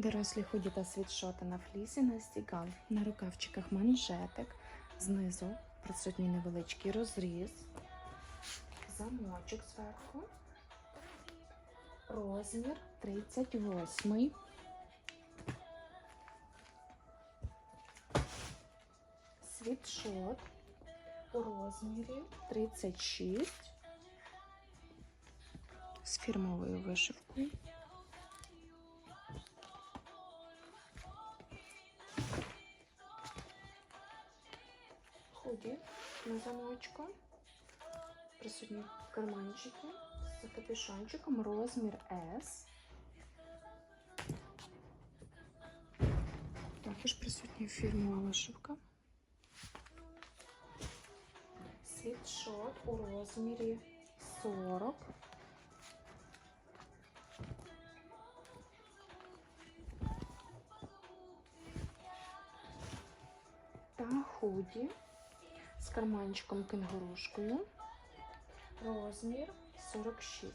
Дорослі худі та світшоти на флісі на стігал. На рукавчиках манжетик. Знизу присутній невеличкий розріз. Замочок зверху. Розмір 38. Світшот у розмірі 36 з фірмовою вишивкою. Худі на замочку. Присутні карманчики з капюшончиком, розмір S. Також присутня фірмова вишивка. Світшот у розмірі 40. Та худі з карманчиком кенгурушкою. Розмір 46.